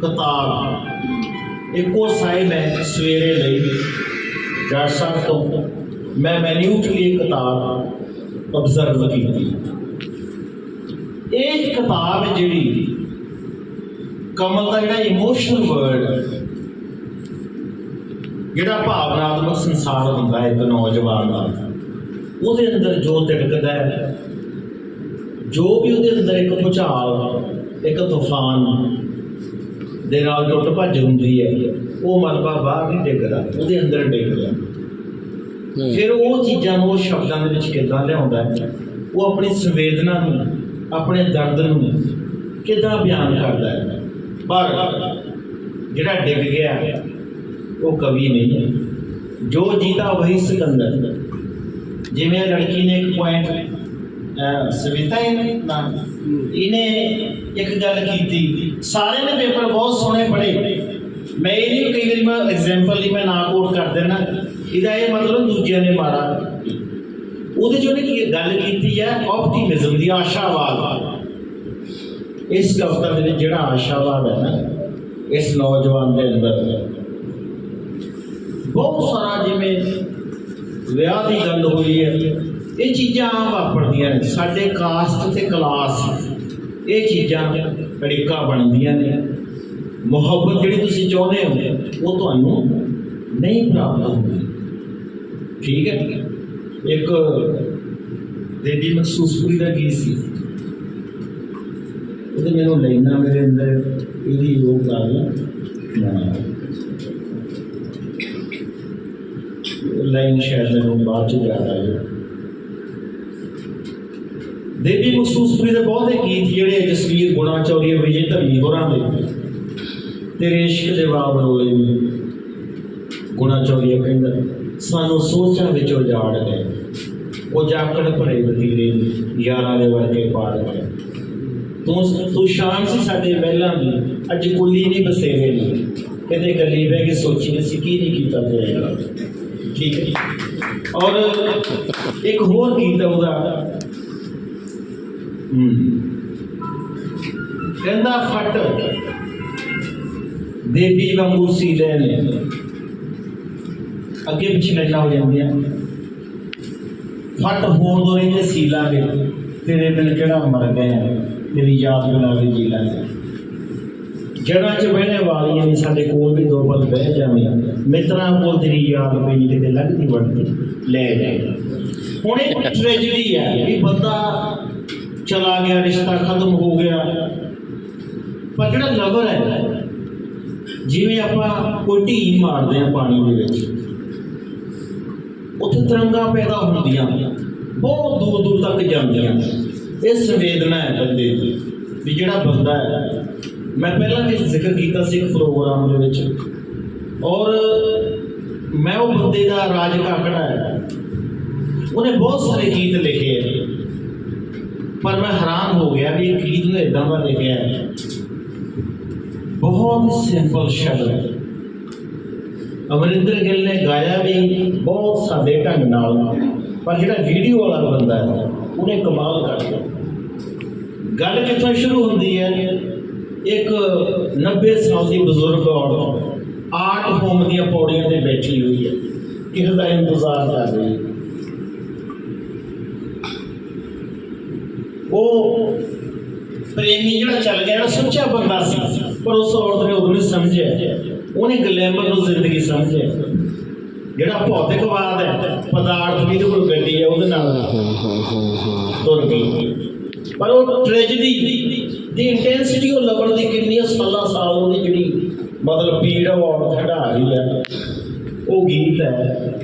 ਕਿਤਾਬ ਇੱਕੋ ਸਾਈ ਮੈਂ ਸਵੇਰੇ ਲਈ। ਡਾਕਟਰ ਸਾਹਿਬ ਤੋਂ ਮੈਂ ਮੈਨਿਊਟਲੀ ਇਹ ਕਿਤਾਬ ਅਬਜ਼ਰਵ ਕੀਤੀ। ਇਹ ਕਿਤਾਬ ਜਿਹੜੀ ਕਮਲ ਦਾ ਜਿਹੜਾ ਇਮੋਸ਼ਨਲ ਵਰਡ ਜਿਹੜਾ ਭਾਵਨਾਤਮਕ ਸੰਸਾਰ ਹੁੰਦਾ ਹੈ ਇੱਕ ਨੌਜਵਾਨ ਦਾ, ਉਹਦੇ ਅੰਦਰ ਜੋ ਤਿੜਕਦਾ ਹੈ, ਜੋ ਵੀ ਉਹਦੇ ਅੰਦਰ ਇੱਕ ਭੁਚਾਲ ਇੱਕ ਤੂਫਾਨ ਦੇ ਨਾਲ ਟੁੱਟ ਭੱਜ ਹੁੰਦੀ ਹੈ। ਉਹ ਮਲਬਾ ਬਾਹਰ ਨਹੀਂ ਡਿੱਗਦਾ ਉਹਦੇ ਅੰਦਰ ਡਿੱਗਦਾ। ਫਿਰ ਉਹ ਚੀਜ਼ਾਂ ਨੂੰ ਉਹ ਸ਼ਬਦਾਂ ਦੇ ਵਿੱਚ ਕਿੱਦਾਂ ਲਿਆਉਂਦਾ ਹੈ? ਉਹ ਆਪਣੀ ਸੰਵੇਦਨਾ ਨੂੰ ਆਪਣੇ ਦਰਦ ਨੂੰ ਕਿੱਦਾਂ ਬਿਆਨ ਕਰਦਾ ਹੈ? ਪਰ ਜਿਹੜਾ ਡਿੱਗ ਗਿਆ ਉਹ ਕਵੀ ਨਹੀਂ ਹੈ। ਜੋ ਜੀਤਾ ਵਹੀ ਸਿਕੰਦਰ। ਜਿਵੇਂ ਲੜਕੀ ਨੇ ਇੱਕ ਪੁਆਇੰਟ ਸਵਿਤਾ ਇਹਨੇ ਨਾ। ਇਹਨੇ ਇੱਕ ਗੱਲ ਕੀਤੀ। ਸਾਰਿਆਂ ਨੇ ਪੇਪਰ ਬਹੁਤ ਸੋਹਣੇ ਪੜ੍ਹੇ। ਮੈਂ ਇਹ ਨਹੀਂ ਕਈ ਵਾਰੀ ਮੈਂ ਐਗਜ਼ਾਮਪਲ ਲਈ ਮੈਂ ਨਾ ਕੋਟ ਕਰ ਦੇਣਾ ਇਹਦਾ ਇਹ ਮਤਲਬ ਦੂਜਿਆਂ ਨੇ ਮਾਰਾ। ਉਹਦੇ ਚੋਂ ਨੇ ਕੀ ਗੱਲ ਕੀਤੀ ਹੈ ਆਪਟੀਮਿਜ਼ਮ ਦੀ ਆਸ਼ਾਵਾਦ। ਇਸ ਕਵਿਤਾ ਦੇ ਵਿੱਚ ਜਿਹੜਾ ਆਸ਼ਾਵਾਦ ਹੈ ਨਾ, ਇਸ ਨੌਜਵਾਨ ਦੇ ਅੰਦਰ। ਬਹੁਤ ਸਾਰਾ ਜਿਵੇਂ ਵਿਆਹ ਦੀ ਗੱਲ ਹੋਈ ਹੈ। ਇਹ ਚੀਜ਼ਾਂ ਆਮ ਵਾਪਰਦੀਆਂ ਨੇ, ਸਾਡੇ ਕਾਸਟ ਤੇ ਕਲਾਸ ਇਹ ਚੀਜ਼ਾਂ ਅੜਿੱਕਾ ਬਣਦੀਆਂ ਨੇ। ਮੁਹੱਬਤ ਜਿਹੜੀ ਤੁਸੀਂ ਚਾਹੁੰਦੇ ਹੋ, ਉਹ ਤੁਹਾਨੂੰ ਨਹੀਂ ਪ੍ਰਾਪਤ ਹੁੰਦੀ। ਠੀਕ ਹੈ? ਇੱਕ ਦੇਦੀ ਮਖਸੂਸਪੁਰੀ ਦਾ ਗੀਤ ਸੀ। ਉਹਦੇ ਮੈਨੂੰ ਲੈਣਾ ਮੇਰੇ ਅੰਦਰ, ਇਹਦੀ ਉਹ ਕਰ ਨਾ ਲਾਈਨ ਸ਼ਾਇਦ ਮੈਨੂੰ ਬਾਅਦ ਚ ਯਾਦ ਆਈ ਦੇਵੀ ਮਖਸੂਸਪੁਰੀ ਦੇ ਬਹੁਤੇ ਗੀਤ ਜਿਹੜੇ ਜਸਵੀਰ ਗੁਣਾ ਚੌਰੀ ਵਿਜੇ ਧਰਮੀ ਹੋਰਾਂ ਦੇ ਤੇਰੇ ਇਸ਼ਕ ਦੇ ਬਾਬ ਰੋਲੇ ਗੁਣਾ ਚੌਰੀ ਕਹਿੰਦਾ ਸਾਨੂੰ ਸੋਚਾਂ ਵਿੱਚ ਉਜਾੜ ਗਏ ਉਹ ਜਾਕੜ ਭਰੇ ਵਤੀਰੇ ਯਾਰਾਂ ਦੇ ਵਰਗੇ ਪਾੜ ਗਏ ਤੂੰ ਤੂੰ ਸ਼ਾਨ ਸੀ ਸਾਡੇ ਮਹਿਲਾਂ ਦੀ ਅੱਜ ਕੁੱਲੀ ਨਹੀਂ ਬਸੇਰੇ ਨਹੀਂ ਕਿਤੇ ਗੱਲੀ ਬਹਿ ਕੇ ਸੋਚੀ ਨਹੀਂ ਸੀ ਕੀ ਨਹੀਂ ਕੀਤਾ ਤੇਰੇ ਠੀਕ ਹੈ ਔਰ ਇੱਕ ਹੋਰ ਗੀਤ ਹੈ ਉਹਦਾ ਹਮ। ਕਹਿੰਦਾ ਫਟ। ਦੇਵੀ ਵਾਂਗੂ ਸੀਲੇ ਨੇ ਅੱਗੇ ਪਿੱਛੇ ਲੈਣਾ ਹੋ ਜਾਂਦੀਆਂ। ਫਟ ਹੋਣ ਦੋ ਰਹਿੰਦੇ ਸੀਲਾਂਗੇ ਤੇਰੇ ਬਿਨ ਕਿਹੜਾ ਮਰ ਗਏ ਤੇਰੀ ਯਾਦ ਬਣਾ ਕੇ ਜੀ ਲਾਂਗੇ ਜੜਾਂ 'ਚ ਬਹਿਣੇ ਵਾਲੀਆਂ ਨੇ ਸਾਡੇ ਕੋਲ ਵੀ ਦੋ ਪਲ ਬਹਿ ਜਾਵੇਂ ਮਿੱਤਰਾਂ ਕੋਲ ਤੇਰੀ ਯਾਦ ਪਈ ਕਿਤੇ ਲੱਗਦੀ ਵੜਦੀ। ਲੈ ਜਾ ਹੁਣ ਇਹ ਟ੍ਰੈਜੇਡੀ ਹੈ ਵੀ ਬੰਦਾ ਚਲਾ ਗਿਆ, ਰਿਸ਼ਤਾ ਖਤਮ ਹੋ ਗਿਆ। ਪਰ ਜਿਹੜਾ ਲਵਰ ਹੈ, ਜਿਵੇਂ ਆਪਾਂ ਕੋਈ ਢੀ ਮਾਰਦੇ ਆ ਪਾਣੀ ਦੇ ਵਿੱਚ, ਉੱਥੇ ਤਰੰਗਾਂ ਪੈਦਾ ਹੁੰਦੀਆਂ, ਬਹੁਤ ਦੂਰ ਦੂਰ ਤੱਕ ਜਾਂਦੀਆਂ। ਇਹ ਸੰਵੇਦਨਾ ਹੈ ਬੰਦੇ ਦੀ, ਵੀ ਜਿਹੜਾ ਬੰਦਾ ਹੈ, ਮੈਂ ਪਹਿਲਾਂ ਵੀ ਜ਼ਿਕਰ ਕੀਤਾ ਸੀ ਇੱਕ ਪ੍ਰੋਗਰਾਮ ਦੇ ਵਿੱਚ, ਔਰ ਮੈਂ ਉਹ ਬੰਦੇ ਦਾ ਰਾਜ ਕਾਕੜਾ ਹੈ। ਉਹਨੇ ਬਹੁਤ ਸਾਰੇ ਗੀਤ ਲਿਖੇ। ਪਰ ਮੈਂ ਹੈਰਾਨ ਹੋ ਗਿਆ ਵੀ ਇਹ ਗੀਤ ਨੇ ਇਦਾਂ ਦਾ ਲਿਖਿਆ ਹੈ। ਬਹੁਤ ਸਿੰਪਲ ਸ਼ਬਦ ਅਮਰਿੰਦਰ ਗਿੱਲ ਨੇ ਗਾਇਆ ਵੀ ਬਹੁਤ ਸਾਦੇ ਢੰਗ ਨਾਲ, ਪਰ ਜਿਹੜਾ ਵੀਡੀਓ ਵਾਲਾ ਬੰਦਾ ਹੈ, ਉਹਨੇ ਕਮਾਲ ਕਰ ਦਿੱਤਾ। ਗੱਲ ਕਿੱਥੋਂ ਸ਼ੁਰੂ ਹੁੰਦੀ ਹੈ? ਇੱਕ 90 ਸਾਲ ਦੀ ਬਜ਼ੁਰਗ ਔਰਤ ਆਰਟ ਹੋਮ ਦੀਆਂ ਪੌੜੀਆਂ ਤੇ ਬੈਠੀ ਹੋਈ ਹੈ। ਕਿਸੇ ਦਾ ਇੰਤਜ਼ਾਰ ਕਰ ਰਹੀ ਹੈ। ਉਹ ਪ੍ਰੇਮੀ ਜਿਹੜਾ ਚੱਲ ਗਿਆ ਜਿਹੜਾ ਸੱਚਾ ਬੰਦਾ ਸੀ ਪਰ ਉਸ ਔਰਤ ਨੇ ਉਦੋਂ ਨਹੀਂ ਸਮਝਿਆ। ਉਹਨੇ ਗਲੈਮਰ ਨੂੰ ਜ਼ਿੰਦਗੀ ਸਮਝਿਆ। ਜਿਹੜਾ ਭੌਤਿਕਵਾਦ ਹੈ ਪਦਾਰਥ ਵੀ ਕੋਲ ਗੱਡੀ ਹੈ ਉਹਦੇ ਨਾਲ ਤੁਰ ਗਈ। ਪਰ ਉਹ ਟ੍ਰੈਜੇਡੀ ਦੀ ਇੰਟੈਂਸਿਟੀ ਉਹ ਲਵਣ ਦੀ ਕਿੰਨੀਆਂ ਸਾਲਾਂ ਸਾਲ ਉਹਦੀ ਜਿਹੜੀ ਮਤਲਬ ਪੀੜ ਉਹ ਔਰਤ ਹਟਾ ਰਹੀ ਹੈ। ਉਹ ਗੀਤ ਹੈ।